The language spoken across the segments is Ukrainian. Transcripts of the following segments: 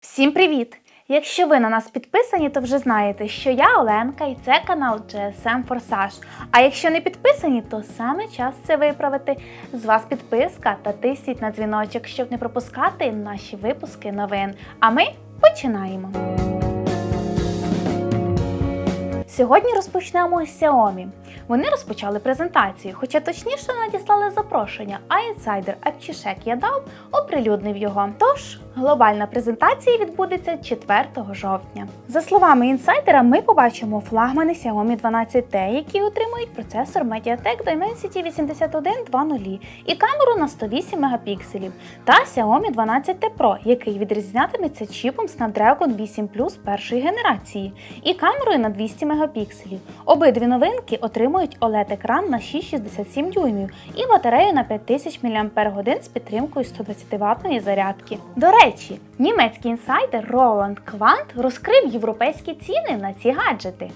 Всім привіт! Якщо ви на нас підписані, то вже знаєте, що я Оленка і це канал GSM Forsage. А якщо не підписані, то саме час це виправити. З вас підписка та тисніть на дзвіночок, щоб не пропускати наші випуски новин. А ми починаємо. Сьогодні розпочнемо з Xiaomi. Вони розпочали презентацію, хоча точніше надіслали запрошення, а інсайдер Апчішек Ядав оприлюднив його. Тож глобальна презентація відбудеться 4 жовтня. За словами інсайдера, ми побачимо флагмани Xiaomi 12T, які отримують процесор MediaTek Dimensity 8120 і камеру на 108 мегапікселів, та Xiaomi 12T Pro, який відрізнятиметься чіпом Snapdragon 8 Plus першої генерації і камерою на 200 мегапікселів. Обидві новинки отримують OLED-екран на 6,67 дюймів і батарею на 5000 мАч з підтримкою 120 ватної зарядки. До речі, німецький інсайдер Roland Quant розкрив європейські ціни на ці гаджети.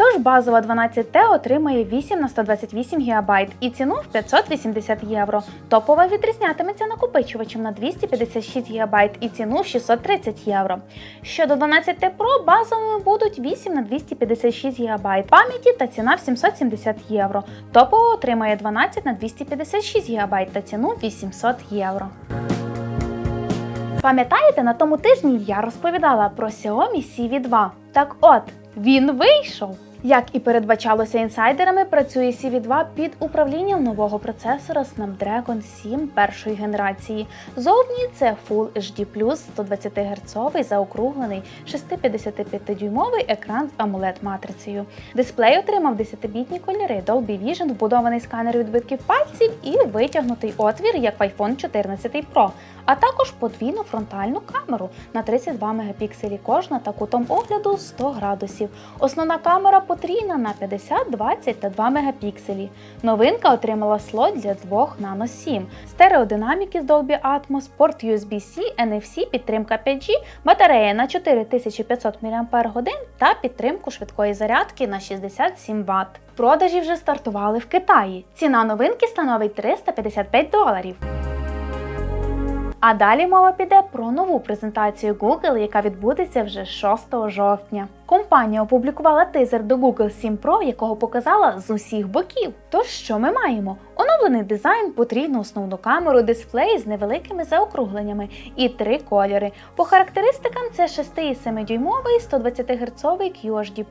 Тож базова 12T отримає 8 на 128 ГБ і ціну в 580 євро. Топова відрізнятиметься накопичувачем на 256 ГБ і ціну в 630 євро. Щодо 12T Pro, базовими будуть 8 на 256 ГБ пам'яті та ціна в 770 євро. Топова отримає 12 на 256 ГБ та ціну 800 євро. Пам'ятаєте, на тому тижні я розповідала про Xiaomi CV2. Так от, він вийшов! Як і передбачалося інсайдерами, працює CV2 під управлінням нового процесора Snapdragon 7 першої генерації. Зовні це Full HD 120 Гц заокруглений 655-дюймовий екран з amoled матрицею. Дисплей отримав 10-бітні кольори, Dolby Vision, вбудований сканер відбитків пальців і витягнутий отвір, як в iPhone 14 Pro, а також подвійну фронтальну камеру на 32 мегапікселі кожна та кутом огляду 100 градусів. Основна камера потрійна на 50, 20 та 2 мегапікселі. Новинка отримала слот для двох Nano 7, стереодинаміки з Dolby Atmos, порт USB-C, NFC, підтримка 5G, батарея на 4500 мАч та підтримку швидкої зарядки на 67 Вт. Продажі вже стартували в Китаї. Ціна новинки становить 355 доларів. А далі мова піде про нову презентацію Google, яка відбудеться вже 6 жовтня. Компанія опублікувала тизер до Google 7 Pro, якого показала з усіх боків. Тож що ми маємо? Оновлений дизайн, потрійну основну камеру, дисплей з невеликими заокругленнями і три кольори. По характеристикам це 6,7 дюймовий 120 Гц QHD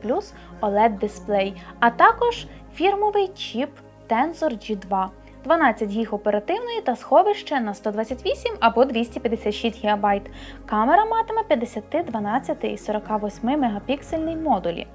OLED дисплей, а також фірмовий чіп Tensor G2. 12 гіг оперативної та сховище на 128 або 256 ГБ. Камера матиме 50, 12 і 48 мегапіксельний модулі.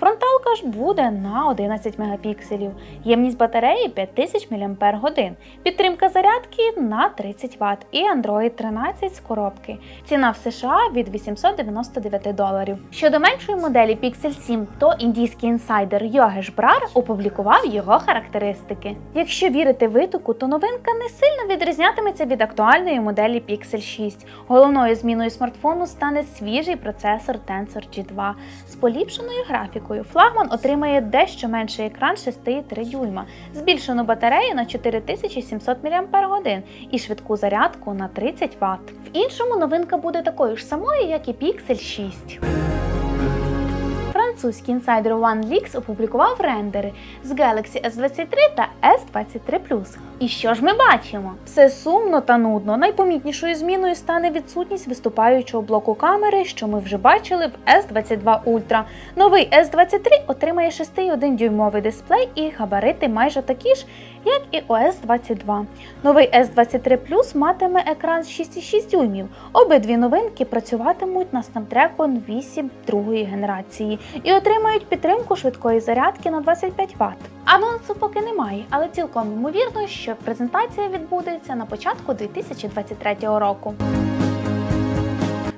Фронталка ж буде на 11 мегапікселів. Ємність батареї 5000 мАч. Підтримка зарядки на 30 Вт і Android 13 з коробки. Ціна в США від 899 доларів. Щодо меншої моделі Pixel 7, то індійський інсайдер Йогеш Брар опублікував його характеристики. Якщо вірити витоку, то новинка не сильно відрізнятиметься від актуальної моделі Pixel 6. Головною зміною смартфону стане свіжий процесор Tensor G2 з поліпшеною графікою. Флагман отримає дещо менший екран 6,3 дюйма, збільшену батарею на 4700 мАч і швидку зарядку на 30 Вт. В іншому новинка буде такою ж самою, як і Pixel 6. Французький інсайдер OneLeaks опублікував рендери з Galaxy S23 та S23 Plus. І що ж ми бачимо? Все сумно та нудно. Найпомітнішою зміною стане відсутність виступаючого блоку камери, що ми вже бачили в S22 Ultra. Новий S23 отримає 6,1 дюймовий дисплей і габарити майже такі ж, як і у S22. Новий S23 Plus матиме екран 6,6 дюймів. Обидві новинки працюватимуть на Snapdragon 8 другої генерації і отримають підтримку швидкої зарядки на 25 Вт. Анонсу поки немає, але цілком ймовірно, що презентація відбудеться на початку 2023 року.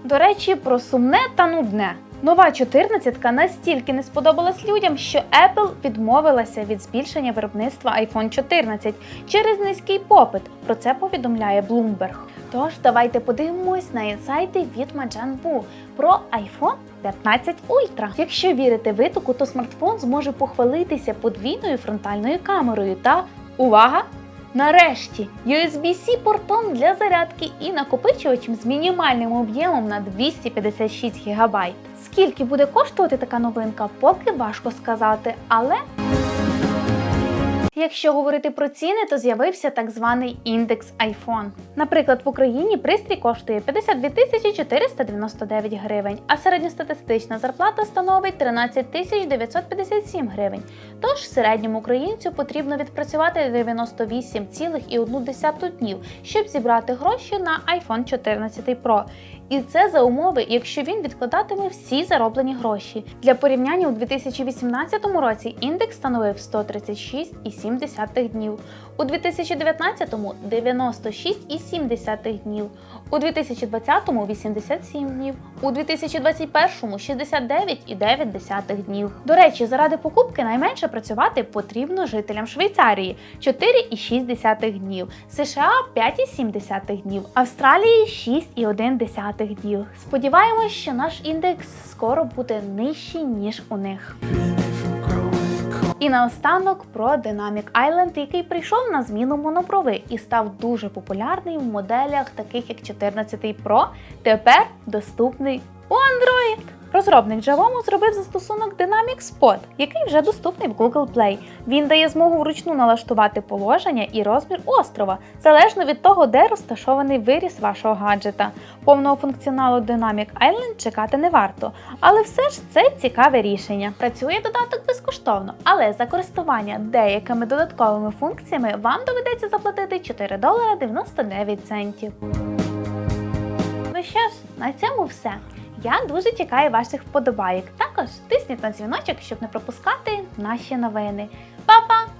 До речі, про сумне та нудне. Нова 14 настільки не сподобалась людям, що Apple відмовилася від збільшення виробництва iPhone 14 через низький попит. Про це повідомляє Bloomberg. Тож давайте подивимось на інсайти від Majin про iPhone 15 Ultra. Якщо вірити витоку, то смартфон зможе похвалитися подвійною фронтальною камерою та увага! Нарешті USB-C портом для зарядки і накопичувачем з мінімальним об'ємом на 256 ГБ. Скільки буде коштувати така новинка, поки важко сказати, але Якщо говорити про ціни, то з'явився так званий індекс iPhone. Наприклад, в Україні пристрій коштує 52 тисячі 499 гривень, а середньостатистична зарплата становить 13 тисяч 957 гривень. Тож середньому українцю потрібно відпрацювати 98,1 днів, щоб зібрати гроші на iPhone 14 Pro. І це за умови, якщо він відкладатиме всі зароблені гроші. Для порівняння у 2018 році індекс становив 136,7 днів, у 2019 96,7 днів, у 2020 87 днів, у 2021 69,9 днів. До речі, заради покупки найменше працювати потрібно жителям Швейцарії 4,6 днів, США 5,7 днів, Австралії 6,1 днів. Сподіваємось, що наш індекс скоро буде нижчий ніж у них. І наостанок про Dynamic Island, який прийшов на зміну моноброви і став дуже популярний в моделях, таких як 14 Pro, тепер доступний у Android. Розробник Javomo зробив застосунок Dynamic Spot, який вже доступний в Google Play. Він дає змогу вручну налаштувати положення і розмір острова, залежно від того, де розташований виріс вашого гаджета. Повного функціоналу Dynamic Island чекати не варто, але все ж це цікаве рішення. Працює додаток безкоштовно, але за користування деякими додатковими функціями вам доведеться заплатити 4 долара 99 центів. Ну що ж, на цьому все. Я дуже чекаю ваших вподобайок. Також тисніть на дзвіночок, щоб не пропускати наші новини. Па-па!